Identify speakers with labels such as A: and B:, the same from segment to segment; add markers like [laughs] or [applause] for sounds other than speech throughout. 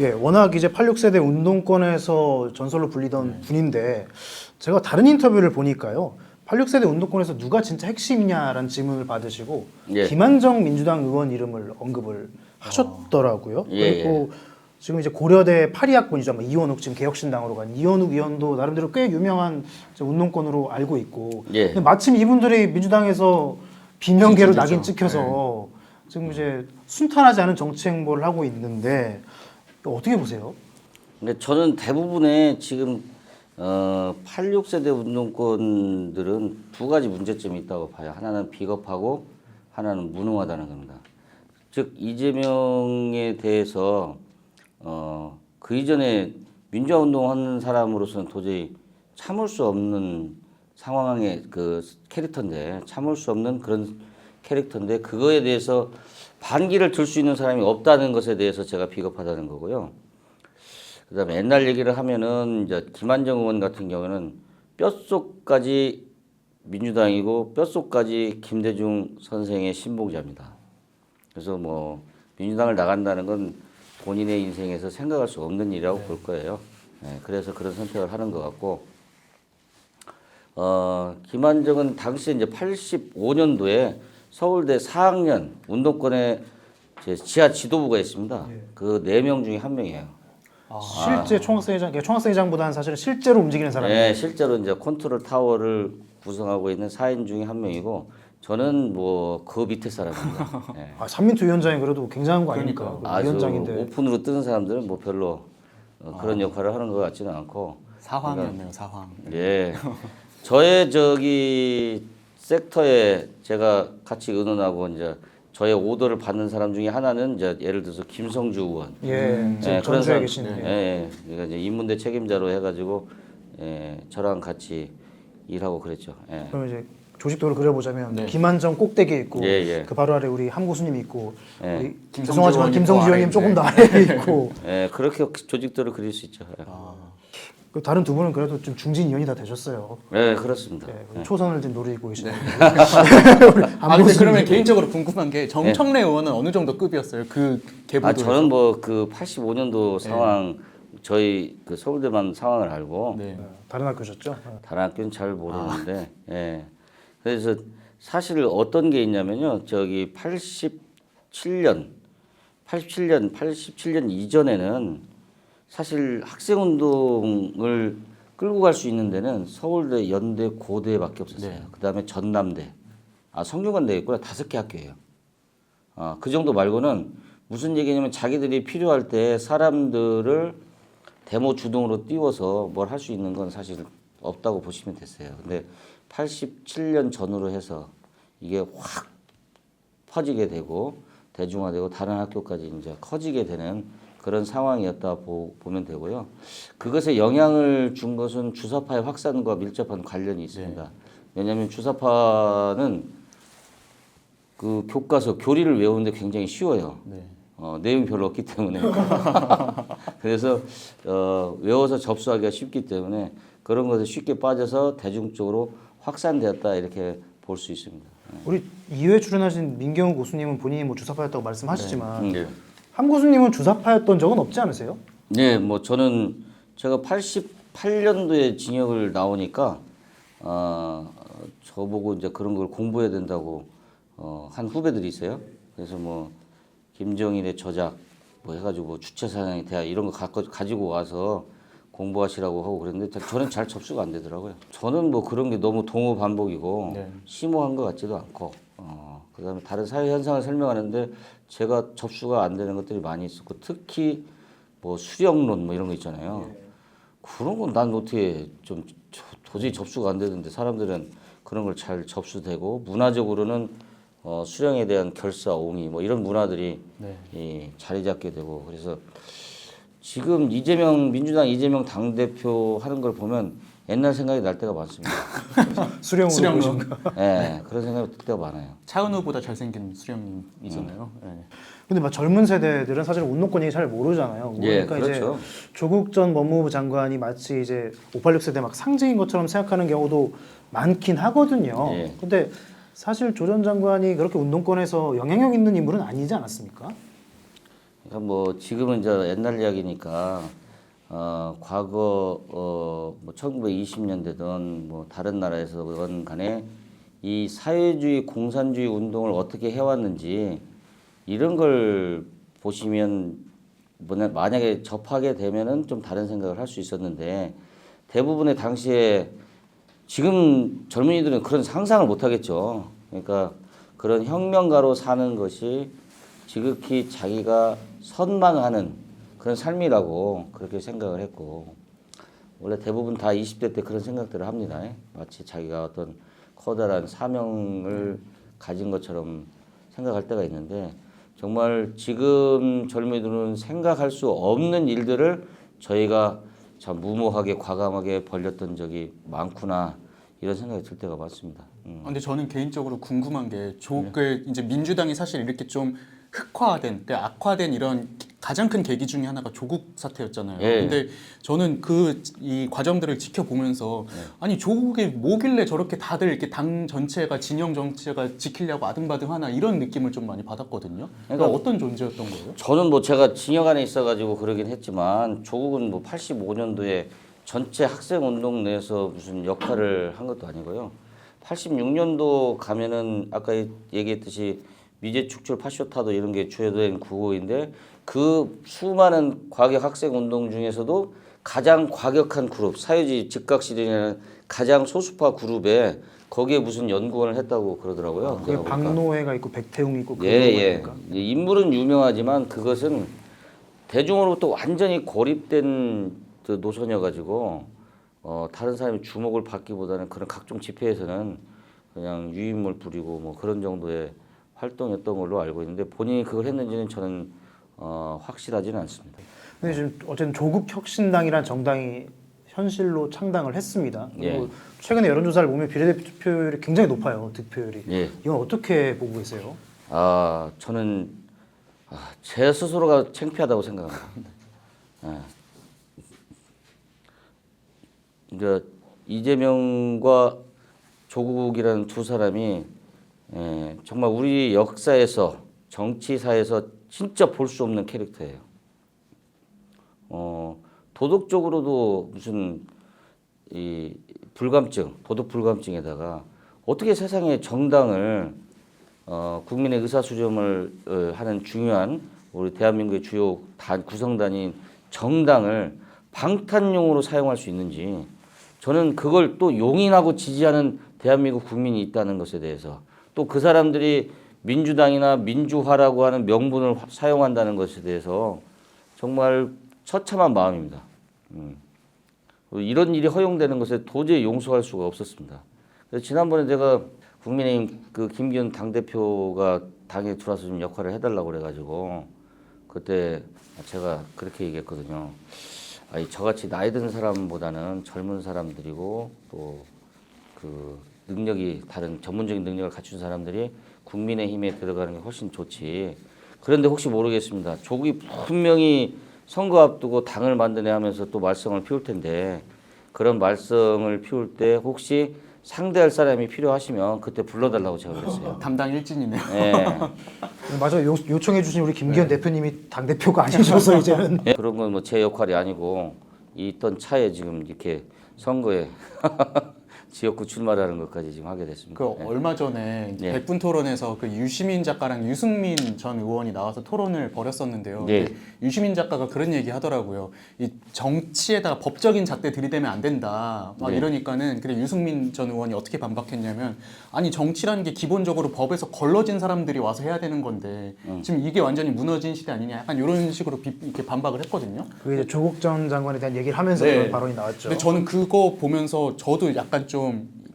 A: 예, 워낙 이제 86세대 운동권에서 전설로 불리던 분인데 제가 다른 인터뷰를 보니까요. 86세대 운동권에서 누가 진짜 핵심이냐라는 질문을 받으시고
B: 예.
A: 김한정 민주당 의원 이름을 언급을 하셨더라고요.
B: 예,
A: 그리고 지금 이제 고려대 파리학번이죠. 뭐 이원욱 지금 개혁신당으로 간 이원욱 의원도 나름대로 꽤 유명한 이제 운동권으로 알고 있고
B: 예.
A: 근데 마침 이분들이 민주당에서 비명계로. 낙인 찍혀서 지금 이제 순탄하지 않은 정치 행보를 하고 있는데 어떻게 보세요?
B: 근데 저는 대부분의 지금 어, 86세대 운동권들은 두 가지 문제점이 있다고 봐요. 하나는 비겁하고 하나는 무능하다는 겁니다. 즉 이재명에 대해서 어, 그 이전에 민주화 운동하는 사람으로서는 도저히 참을 수 없는 상황의 그 캐릭터인데 참을 수 없는 그런 캐릭터인데 그거에 대해서 반기를 들 수 있는 사람이 없다는 것에 대해서 제가 비겁하다는 거고요. 그다음에 옛날 얘기를 하면은 이제 김한정 의원 같은 경우는 뼛속까지 민주당이고 뼛속까지 김대중 선생의 신봉자입니다. 그래서 뭐 민주당을 나간다는 건 본인의 인생에서 생각할 수 없는 일이라고 볼 거예요. 네, 그래서 그런 선택을 하는 것 같고 어, 김한정은 당시에 이제 85년도에 서울대 4학년 운동권에 이제 지하 지도부가 있습니다. 그 네 명 중에 한 명이에요.
A: 실제 총학생회장, 그러니까 총학생회장보다는 사실은 실제로 움직이는 사람이
B: 네, 실제로 이제 컨트롤 타워를 구성하고 있는 4인 중에 한 명이고 저는 뭐 그 밑에 사람입니다. [laughs] 네.
A: 아, 삼민투 위원장이 그래도 굉장한 거 아닙니까?
C: 그러니까요.
B: 아주
A: 위원장인데
B: 오픈으로 뜨는 사람들은 뭐 별로 어, 그런 역할을 하는 것 같지는 않고
C: 사황이었네요, 사황.
B: 예. 저의 저기 섹터에 제가 같이 의논하고 이제 저의 오더를 받는 사람 중에 하나는 이제 예를 들어서 김성주 의원.
A: 예, 지금
B: 예, 그런 사람,
A: 계신
B: 예, 예. 그러니까 이제 인문대 책임자로 해가지고 예, 저랑 같이 일하고 그랬죠. 예.
A: 그럼 이제 조직도를 그려보자면
C: 네.
A: 김한정 꼭대기에 있고
B: 예, 예.
A: 그 바로 아래 우리 함고수님이 있고
B: 예.
A: 우리
C: 김성주
A: 죄송하지만
C: 의원님
A: 김성주
C: 또
A: 의원님
C: 아래인데.
A: 조금 더 아래에 있고
B: 예, 그렇게 조직도를 그릴 수 있죠. 예.
A: 그 다른 두 분은 그래도 좀 중진 의원이 다 되셨어요.
B: 예, 그렇습니다.
A: 예, 초선을 지금 노리고 계시는 [laughs]
C: 아 근데 그러면 개인적으로 궁금한 게 정청래 의원은 어느 정도 급이었어요? 그 계보도
B: 아, 저는 뭐 그 85년도 상황 저희 그 서울대만 상황을 알고
C: 네.
A: 다른 학교셨죠? 어.
B: 다른 학교는 잘 모르는데 예. 그래서 사실 어떤 게 있냐면요. 저기 87년 87년 87년 이전에는 사실 학생 운동을 끌고 갈 수 있는 데는 서울대, 연대, 고대밖에 없었어요.
C: 네.
B: 그다음에 전남대. 아, 성균관대 있구나. 다섯 개 학교예요. 아, 그 정도 말고는 무슨 얘기냐면 자기들이 필요할 때 사람들을 데모 주동으로 띄워서 뭘 할 수 있는 건 사실 없다고 보시면 됐어요. 근데 87년 전후로 해서 이게 확 퍼지게 되고 대중화되고 다른 학교까지 이제 커지게 되는 그런 상황이었다 보, 보면 되고요. 그것에 영향을 준 것은 주사파의 확산과 밀접한 관련이 있습니다. 왜냐하면 주사파는 그 교과서 교리를 외우는데 굉장히 쉬워요.
C: 네.
B: 어, 내용이 별로 없기 때문에 [laughs] 그래서 어, 외워서 접수하기가 쉽기 때문에 그런 것에 쉽게 빠져서 대중 적으로 확산되었다 이렇게 볼 수 있습니다.
A: 우리 2회 출연하신 민경우 교수님은 본인이 뭐 주사파였다고 말씀하시지만
B: 음, 네.
A: 함 교수님은 주사파였던 적은 없지 않으세요?
B: 네, 뭐 저는 제가 88년도에 징역을 나오니까 어, 저보고 이제 그런 걸 공부해야 된다고 어, 한 후배들이 있어요. 그래서 뭐 김정일의 저작 뭐 해가지고 주체 사상의 대화 이런 거 갖고 가지고 와서 공부하시라고 하고 그랬는데 자- 저는 잘 접수가 안 되더라고요. 저는 뭐 그런 게 너무 동호 반복이고
C: 네.
B: 심오한 것 같지도 않고 어, 그다음에 다른 사회 현상을 설명하는데 제가 접수가 안 되는 것들이 많이 있었고 특히 뭐 수령론 뭐 이런 거 있잖아요. 그런 건 난 어떻게 좀 저- 도저히 접수가 안 되는데 사람들은 그런 걸 잘 접수되고 문화적으로는 어, 수령에 대한 결사, 옹의 뭐 이런 문화들이
C: 네.
B: 이 자리 잡게 되고 그래서 지금 이재명 민주당 이재명 당 대표 하는 걸 보면 옛날 생각이 날 때가 많습니다. [laughs]
A: 수령으로
C: 수령론.
A: 보신
B: 예, 그런 생각이 들 때가 많아요.
C: 차은우보다 잘생긴 수령님이잖아요. 네.
A: 근데 막 젊은 세대들은 사실 운동권 얘기 잘 모르잖아요.
B: 예,
A: 그러니까
B: 그렇죠.
A: 이제 조국 전 법무부 장관이 마치 이제 586 세대 막 상징인 것처럼 생각하는 경우도 많긴 하거든요.
B: 예.
A: 근데 사실 조 전 장관이 그렇게 운동권에서 영향력 있는 인물은 아니지 않았습니까?
B: 그러니까 뭐 지금은 이제 옛날 이야기니까 어 과거 어 뭐 1920년대든 뭐 다른 나라에서든 간에 이 사회주의 공산주의 운동을 어떻게 해왔는지 이런 걸 보시면 뭐냐 만약에 접하게 되면은 좀 다른 생각을 할 수 있었는데 대부분의 당시에 지금 젊은이들은 그런 상상을 못 하겠죠. 그러니까 그런 혁명가로 사는 것이 지극히 자기가 선망하는 그런 삶이라고 그렇게 생각을 했고 원래 대부분 다 20대 때 그런 생각들을 합니다. 마치 자기가 어떤 커다란 사명을 가진 것처럼 생각할 때가 있는데 정말 지금 젊은이들은 생각할 수 없는 일들을 저희가 참 무모하게 과감하게 벌렸던 적이 많구나 이런 생각이 들 때가 많습니다. 음.
C: 아, 근데 저는 개인적으로 궁금한 게 조그 이제 민주당이 사실 이렇게 좀 흑화된, 그 악화된 이런 가장 큰 계기 중에 하나가 조국 사태였잖아요.
B: 예.
C: 근데 저는 그 이 과정들을 지켜보면서
B: 네.
C: 아니 조국이 뭐길래 저렇게 다들 이렇게 당 전체가 진영 정체가 지키려고 아등바등하나 이런 느낌을 좀 많이 받았거든요. 그러니까
B: 그러니까
C: 어떤 존재였던 거예요?
B: 저는 뭐 제가 징역 안에 있어가지고 그러긴 했지만 조국은 뭐 85년도에 전체 학생 운동 내에서 무슨 역할을 한 것도 아니고요. 86년도 가면은 아까 얘기했듯이 미제 축출 파쇼타도 이런 게 주요된 구호인데 그 수많은 과격 학생 운동 중에서도 가장 과격한 그룹 사회주의 즉각실현이라는 가장 소수파 그룹에 거기에 무슨 연구원을 했다고 그러더라고요.
A: 그게
B: 내가 보니까.
A: 박노해가 있고 백태웅이 있고 그런
B: 예, 예.
A: 거니까.
B: 이제 인물은 유명하지만 그것은 대중으로부터 완전히 고립된 그 노선이어가지고 어, 다른 사람이 주목을 받기보다는 그런 각종 집회에서는 그냥 유인물 부리고 뭐 그런 정도의 활동이었던 걸로 알고 있는데 본인이 그걸 했는지는 저는 어, 확실하지는 않습니다.
A: 근데 지금 어쨌든 조국 혁신당이란 정당이 현실로 창당을 했습니다. 그리고
B: 예.
A: 최근에 여론조사를 보면 비례대표율이 굉장히 높아요. 득표율이.
B: 예.
A: 이건 어떻게 보고 계세요?
B: 아 저는 아, 제 스스로가 창피하다고 생각합니다. [laughs] 예. 이제 이재명과 조국이라는 두 사람이 예, 정말 우리 역사에서 정치사에서 진짜 볼 수 없는 캐릭터예요. 어, 도덕적으로도 무슨 이 불감증, 도덕 불감증에다가 어떻게 세상에 정당을 어, 국민의 의사 수렴을 어, 하는 중요한 우리 대한민국의 주요 단 구성단인 정당을 방탄용으로 사용할 수 있는지 저는 그걸 또 용인하고 지지하는 대한민국 국민이 있다는 것에 대해서 또 그 사람들이 민주당이나 민주화라고 하는 명분을 화- 사용한다는 것에 대해서 정말 처참한 마음입니다. 음. 이런 일이 허용되는 것에 도저히 용서할 수가 없었습니다. 그래서 지난번에 제가 국민의힘 그 김기현 당대표가 당에 들어와서 좀 역할을 해달라고 그래가지고 그때 제가 그렇게 얘기했거든요. 아니 저같이 나이 든 사람보다는 젊은 사람들이고 또 그 능력이 다른 전문적인 능력을 갖춘 사람들이 국민의힘에 들어가는 게 훨씬 좋지. 그런데 혹시 모르겠습니다. 조국이 분명히 선거 앞두고 당을 만드네 하면서 또 말썽을 피울 텐데 그런 말썽을 피울 때 혹시 상대할 사람이 필요하시면 그때 불러달라고 제가 그랬어요. [laughs]
C: 담당 일진이네요.
B: 예.
A: 맞아요. 요, 요청해주신 우리 김기현 대표님이 당 대표가 아니셔서 [laughs] 이제는
B: 예, 그런 건 뭐 제 역할이 아니고 이 있던 차에 지금 이렇게 선거에 [laughs] 지역구 출마라는 것까지 지금 하게 됐습니다.
C: 그
B: 예.
C: 얼마 전에
B: 예.
C: 백분 토론에서 그 유시민 작가랑 유승민 전 의원이 나와서 토론을 벌였었는데요.
B: 예.
C: 근데 유시민 작가가 그런 얘기 하더라고요. 이 정치에다가 법적인 잣대 들이대면 안 된다. 막
B: 네.
C: 이러니까는 근데 유승민 전 의원이 어떻게 반박했냐면 아니 정치라는 게 기본적으로 법에서 걸러진 사람들이 와서 해야 되는 건데
B: 음.
C: 지금 이게 완전히 무너진 시대 아니냐. 약간 이런 식으로 비, 이렇게 반박을 했거든요.
A: 그게 이제 조국 전 장관에 대한 얘기를 하면서
C: 네.
A: 그런 발언이 나왔죠.
C: 근데 저는 그거 보면서 저도 약간 좀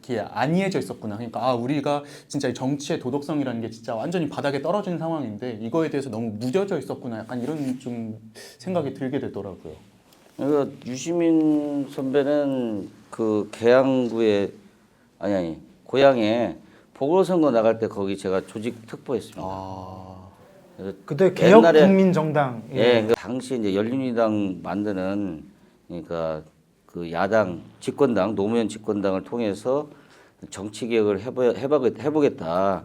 C: 이렇게 안이해져 있었구나. 그러니까 아 우리가 진짜 이 정치의 도덕성이라는 게 진짜 완전히 바닥에 떨어진 상황인데 이거에 대해서 너무 무뎌져 있었구나. 약간 이런 좀 생각이 들게 되더라고요.
B: 그러니까 유시민 선배는 그 계양구에 아니 아니 고향에 보궐선거 나갈 때 거기 제가 조직 특보했습니다.
C: 아
A: 그때 개혁 국민정당
B: 예, 그 당시 이제 열린우리당 만드는 그러니까 그 야당 집권당 노무현 집권당을 통해서 정치 개혁을 해보, 해보겠, 해보겠다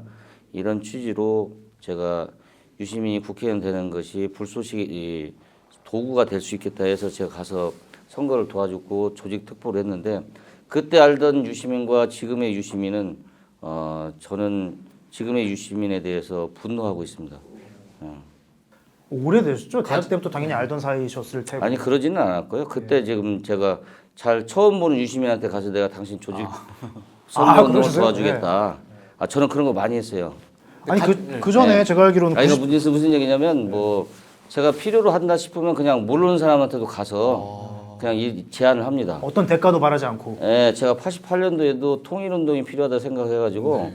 B: 이런 취지로 제가 유시민이 국회의원 되는 것이 이 도구가 될 수 있겠다 해서 제가 가서 선거를 도와줬고 조직 특보를 했는데 그때 알던 유시민과 지금의 유시민은 어 저는 지금의 유시민에 대해서 분노하고 있습니다.
A: 오래되셨죠? 대학 때부터 당연히 알던 사이셨을 테고.
B: 아니 그러지는 않았고요. 그때 지금 제가 잘 처음 보는 유시민한테 가서 내가 당신 조직
A: 아, [laughs]
B: 선거 운동을
A: 그러셨어요?
B: 도와주겠다. 아 저는 그런 거 많이 했어요.
A: 아니 그, 그 전에
B: 네.
A: 제가 알기로는
B: 아니
A: 90,
B: 그 무슨 무슨 얘기냐면 뭐 제가 필요로 한다 싶으면 그냥 모르는 사람한테도 가서 그냥 이 제안을 합니다.
A: 어떤 대가도 바라지 않고
B: 예, 제가 88년도에도 통일 운동이 필요하다 생각해가지고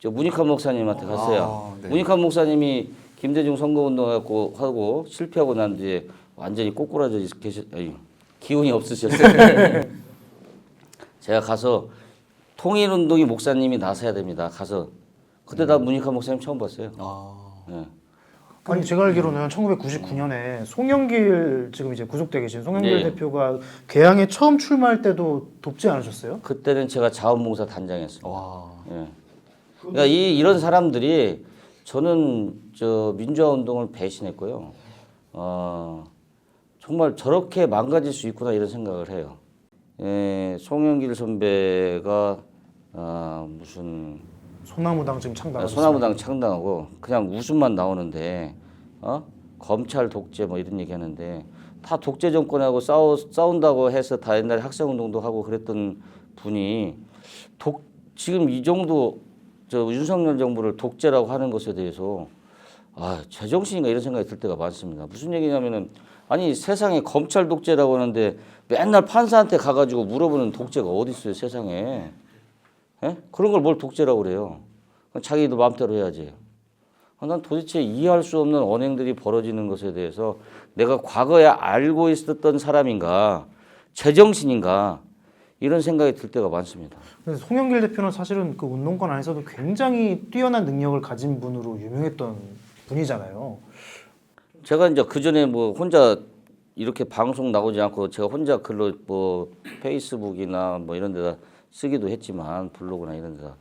B: 저 문익환 목사님한테 갔어요.
C: 아, 네.
B: 문익환 목사님이 김대중 선거 운동 하고 하고 실패하고 난 뒤에 완전히 꼬꾸라져 계셨, 아니, 기운이 없으셨어요. [laughs] 제가 가서 통일운동이 목사님이 나서야 됩니다. 가서 그때 나 문익환 목사님 처음 봤어요.
C: 아,
B: 예.
A: 아니 제가 알기로는 1999년에 송영길 지금 이제 구속돼 계신 송영길
B: 네.
A: 대표가 개항에 처음 출마할 때도 돕지 않으셨어요?
B: 그때는 제가 자원봉사 단장이었어요.
C: 와,
B: 예. 그러니까 이 이런 사람들이 저는 저 민주화 운동을 배신했고요. 어, 정말 저렇게 망가질 수 있구나 이런 생각을 해요. 예, 송영길 선배가 아, 무슨
A: 소나무당 지금
B: 아,
A: 창당하셨어요.
B: 소나무당 창당하고 그냥 웃음만 나오는데 어? 검찰 독재 뭐 이런 얘기하는데 다 독재 정권하고 싸우 싸운다고 해서 다 옛날에 학생 운동도 하고 그랬던 분이 독 지금 이 정도 저 윤석열 정부를 독재라고 하는 것에 대해서 아 제정신인가 이런 생각이 들 때가 많습니다. 무슨 얘기냐면은 아니 세상에 검찰 독재라고 하는데 맨날 판사한테 가가지고 물어보는 독재가 어디 있어요 세상에? 예? 그런 걸 뭘 독재라고 그래요? 자기도 마음대로 해야지. 아, 난 도대체 이해할 수 없는 언행들이 벌어지는 것에 대해서 내가 과거에 알고 있었던 사람인가, 제정신인가 이런 생각이 들 때가 많습니다.
A: 송영길 대표는 사실은 그 운동권 안에서도 굉장히 뛰어난 능력을 가진 분으로 유명했던 분이잖아요.
B: 제가 이제 그 전에 뭐 혼자 이렇게 방송 나오지 않고 제가 혼자 글로 뭐 페이스북이나 뭐 이런 데다 쓰기도 했지만 블로그나 이런 데다.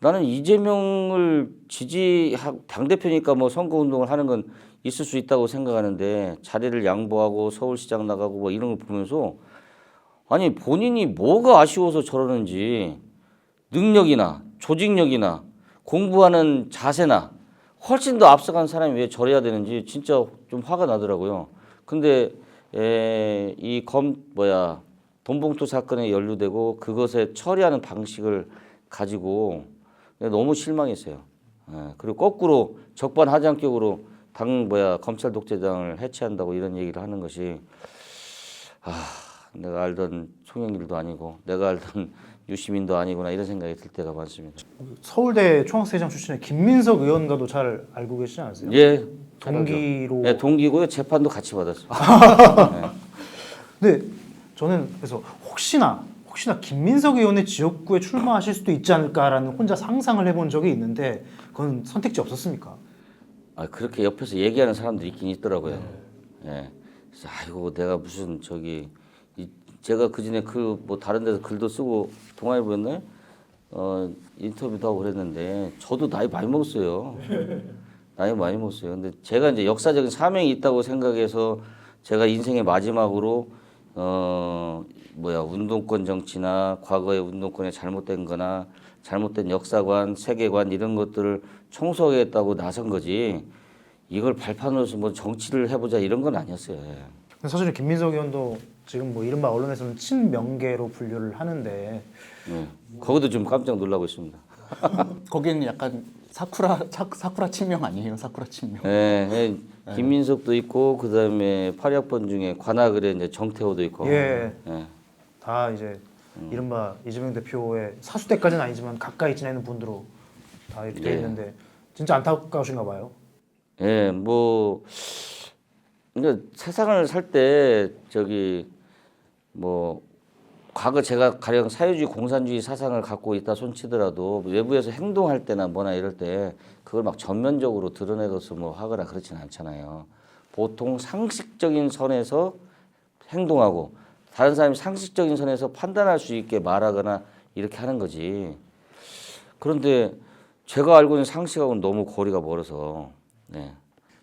B: 나는 이재명을 지지하 당 대표니까 뭐 선거 운동을 하는 건 있을 수 있다고 생각하는데 자리를 양보하고 서울시장 나가고 뭐 이런 걸 보면서 아니 본인이 뭐가 아쉬워서 저러는지 능력이나 조직력이나 공부하는 자세나 훨씬 더 앞서간 사람이 왜 저래야 되는지 진짜 좀 화가 나더라고요. 근데 에, 이 검 뭐야 돈봉투 사건에 연루되고 그것에 처리하는 방식을 가지고 너무 실망했어요. 예, 그리고 거꾸로 적반하장격으로 당 뭐야 검찰 독재당을 해체한다고 이런 얘기를 하는 것이 아 내가 알던 송영길도 아니고 내가 알던 유시민도 아니구나 이런 생각이 들 때가 많습니다.
A: 서울대 총학생회장 출신의 김민석 의원과도 잘 알고 계시지 않으세요?
B: 예,
A: 동기로.
B: 네, 동기고요. 재판도 같이 받았어요. [laughs]
A: 근데 저는 그래서 혹시나 혹시나 김민석 의원의 지역구에 출마하실 수도 있지 않을까라는 혼자 상상을 해본 적이 있는데 그건 선택지 없었습니까?
B: 아 그렇게 옆에서 얘기하는 사람들이 있긴 있더라고요. 예. 그래서 아이고 내가 무슨 저기 이, 제가 그 전에 그 뭐 다른 데서 글도 쓰고 동아일보였나요? 어 인터뷰도 하고 그랬는데 저도 나이 많이 먹었어요. [laughs] 나이 많이 먹었어요. 근데 제가 이제 역사적인 사명이 있다고 생각해서 제가 인생의 마지막으로 어 뭐야 운동권 정치나 과거의 운동권의 잘못된 거나 잘못된 역사관, 세계관 이런 것들을 청소하겠다고 나선 거지 이걸 발판으로서 뭐 정치를 해보자 이런 건 아니었어요. 예.
A: 사실은 김민석 의원도 지금 뭐 이른바 언론에서는 친명계로 분류를 하는데
B: 예. 거기도 좀 깜짝 놀라고 있습니다. [laughs]
C: 거기는 약간 사쿠라 사, 사쿠라 친명 아니에요? 사쿠라 친명.
B: 예, 예. 김민석도 있고 그 다음에 8학번 중에 관악을에 이제 정태호도 있고.
A: 예.
B: 예.
A: 다 이제 이른바 이재명 대표의 사수대까지는 아니지만 가까이 지내는 분들로 다 이렇게 돼
B: 예.
A: 있는데 진짜 안타까우신가 봐요.
B: 예, 뭐 그러니까 세상을 살 때 저기 뭐 과거 제가 가령 사회주의 공산주의 사상을 갖고 있다 손치더라도 외부에서 행동할 때나 뭐나 이럴 때 그걸 막 전면적으로 드러내서 뭐 하거나 그렇지는 않잖아요. 보통 상식적인 선에서 행동하고 다른 사람이 상식적인 선에서 판단할 수 있게 말하거나 이렇게 하는 거지. 그런데 제가 알고 있는 상식하고는 너무 거리가 멀어서 네.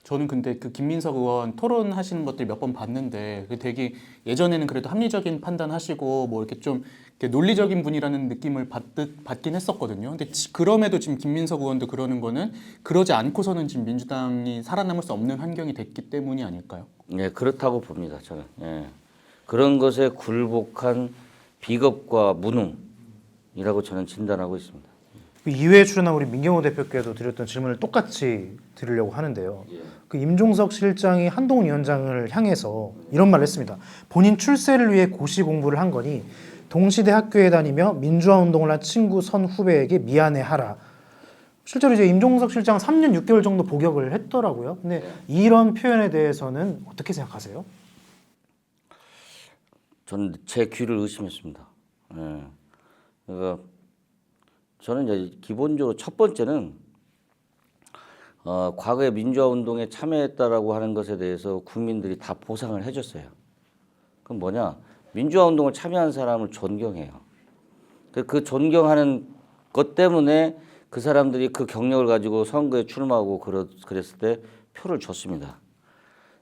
C: 저는 근데 그 김민석 의원 토론하시는 것들 몇 번 봤는데 그 되게 예전에는 그래도 합리적인 판단하시고 뭐 이렇게 좀 이렇게 논리적인 분이라는 느낌을 받듯 받긴 했었거든요. 근데 지- 그럼에도 지금 김민석 의원도 그러는 거는 그러지 않고서는 지금 민주당이 살아남을 수 없는 환경이 됐기 때문이 아닐까요?
B: 네, 그렇다고 봅니다. 저는 예. 그런 것에 굴복한 비겁과 무능이라고 저는 진단하고 있습니다.
A: 그 이회에 출연한 우리 민경호 대표께도 드렸던 질문을 똑같이 드리려고 하는데요. 그 임종석 실장이 한동훈 위원장을 향해서 이런 말을 했습니다. 본인 출세를 위해 고시 공부를 한 거니 동시대 학교에 다니며 민주화 운동을 한 친구 선 후배에게 미안해하라. 실제로 이제 임종석 실장 3년 6개월 정도 복역을 했더라고요. 근데 이런 표현에 대해서는 어떻게 생각하세요?
B: 저는 제 귀를 의심했습니다. 예. 그러니까 저는 이제 기본적으로 첫 번째는 어, 과거에 민주화 운동에 참여했다라고 하는 것에 대해서 국민들이 다 보상을 해줬어요. 그럼 뭐냐? 민주화 운동을 참여한 사람을 존경해요. 그, 그 존경하는 것 때문에 그 사람들이 그 경력을 가지고 선거에 출마하고 그러, 그랬을 때 표를 줬습니다.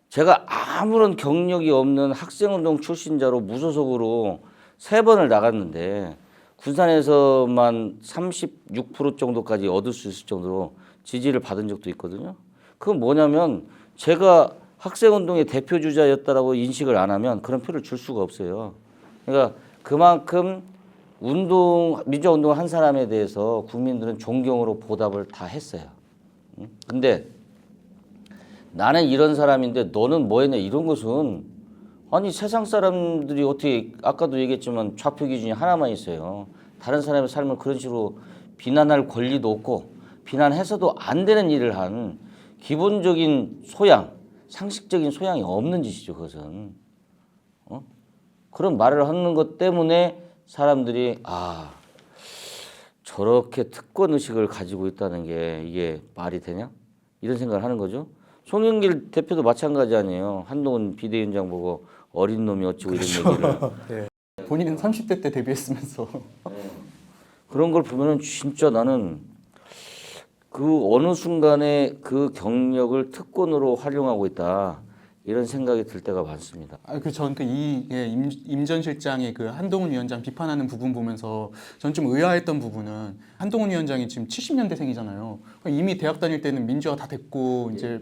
B: 제가 아무런 경력이 없는 학생운동 출신자로 무소속으로 세 번을 나갔는데 군산에서만 36% 정도까지 얻을 수 있을 정도로 지지를 받은 적도 있거든요. 그건 뭐냐면 제가 학생운동의 대표 주자였다라고 인식을 안 하면 그런 표를 줄 수가 없어요. 그러니까 그만큼 운동 민주화 운동을 한 사람에 대해서 국민들은 존경으로 보답을 다 했어요. 응? 근데 나는 이런 사람인데 너는 뭐했냐 이런 것은 아니 세상 사람들이 어떻게 아까도 얘기했지만 좌표 기준이 하나만 있어요. 다른 사람의 삶을 그런 식으로 비난할 권리도 없고 비난해서도 안 되는 일을 한 기본적인 소양, 상식적인 소양이 없는 짓이죠. 그것은 어? 그런 말을 하는 것 때문에 사람들이 아 저렇게 특권 의식을 가지고 있다는 게 이게 말이 되냐 이런 생각을 하는 거죠. 송영길 대표도 마찬가지 아니에요. 한동훈 비대위원장 보고 어린 놈이 어찌고 이런 얘기를 [laughs]
C: 본인은 30대 때 데뷔했으면서. [laughs]
B: 그런 걸 보면은 진짜 나는 그 어느 순간에 그 경력을 특권으로 활용하고 있다. 이런 생각이 들 때가 많습니다.
C: 아, 그전 그이 예, 임, 임전 실장의 그 한동훈 위원장 비판하는 부분 보면서 전 좀 의아했던 부분은 한동훈 위원장이 지금 70년대생이잖아요. 이미 대학 다닐 때는 민주화 다 됐고 이제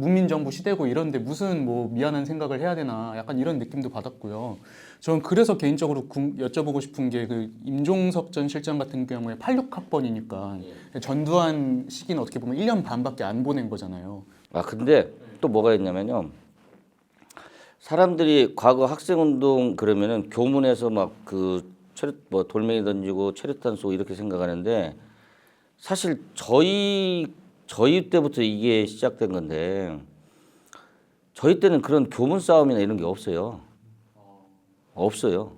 C: 문민정부 시대고 이런데 무슨 뭐 미안한 생각을 해야 되나 약간 이런 느낌도 받았고요. 저는 그래서 개인적으로 궁- 여쭤보고 싶은 게 그 임종석 전 실장 같은 경우에 86학번이니까 전두환 시기는 어떻게 보면 1년 반밖에 안 보낸 거잖아요.
B: 아 근데 또 뭐가 있냐면요. 사람들이 과거 학생운동 그러면은 교문에서 막그 체류 뭐 돌멩이 던지고 체류탄 쏘고 이렇게 생각하는데 사실 저희 저희 때부터 이게 시작된 건데 저희 때는 그런 교문 싸움이나 이런 게 없어요. 없어요.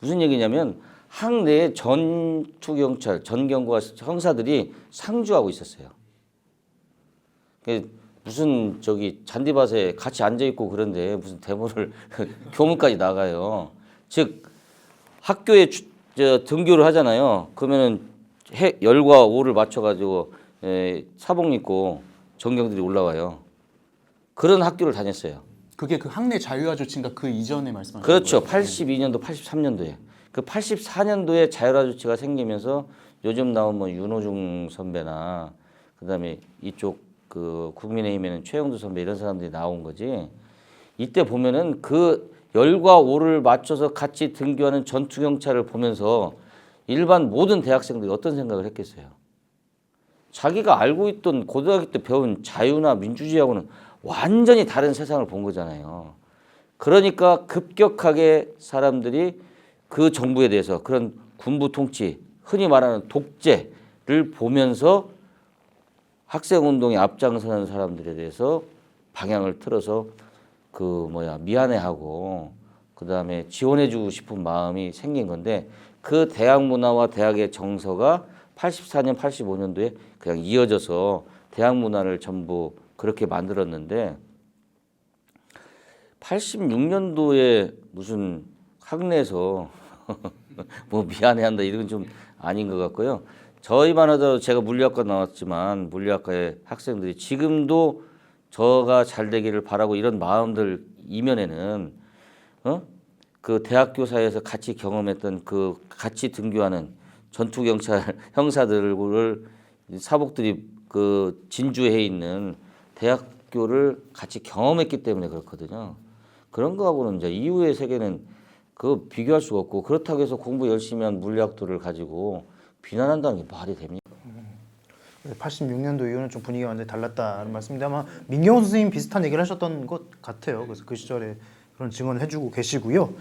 B: 무슨 얘기냐면 항내에 전투 경찰, 전경과 형사들이 상주하고 있었어요. 그 무슨 저기 잔디밭에 같이 앉아 있고 그런데 무슨 데모를 [laughs] 교문까지 나가요. 즉 학교에 주- 저 등교를 하잖아요. 그러면은 해, 열과 오를 맞춰 가지고 에, 사복 입고 전경들이 올라와요. 그런 학교를 다녔어요.
C: 그게 그 학내 자유화 조치인가 그 이전에 말씀하신
B: 그렇죠.
C: 거예요?
B: 82년도, 83년도에 그 84년도에 자율화 조치가 생기면서 요즘 나온 뭐 윤호중 선배나 그다음에 이쪽 그 국민의힘에는 최영두 선배 이런 사람들이 나온 거지. 이때 보면은 그 열과 오를 맞춰서 같이 등교하는 전투 경찰을 보면서 일반 모든 대학생들이 어떤 생각을 했겠어요? 자기가 알고 있던 고등학교 때 배운 자유나 민주주의하고는 완전히 다른 세상을 본 거잖아요. 그러니까 급격하게 사람들이 그 정부에 대해서 그런 군부 통치, 흔히 말하는 독재를 보면서 학생 운동에 앞장서는 사람들에 대해서 방향을 틀어서 그 뭐야 미안해하고 그 다음에 지원해주고 싶은 마음이 생긴 건데 그 대학 문화와 대학의 정서가 84년, 85년도에 그냥 이어져서 대학 문화를 전부 그렇게 만들었는데 86년도에 무슨 학내에서 [laughs] 뭐 미안해한다 이런 건좀 아닌 것 같고요. 저희만 하더라도 제가 물리학과 나왔지만 물리학과의 학생들이 지금도 저가 잘 되기를 바라고 이런 마음들 이면에는 어? 그 대학교 사이에서 같이 경험했던 그 같이 등교하는 전투 경찰 [laughs] 형사들을 사복들이 그 진주에 있는 대학교를 같이 경험했기 때문에 그렇거든요. 그런 거하고는 이제 이후의 세계는 그 비교할 수가 없고 그렇다고 해서 공부 열심히 한 물리학도를 가지고 비난한다는 게 말이 됩니까?
A: 86년도 이후는 좀 분위기가 완전히 달랐다는 말씀인데 아마 민경호 선생님 비슷한 얘기를 하셨던 것 같아요. 그래서 그 시절에 그런 증언을 해주고 계시고요.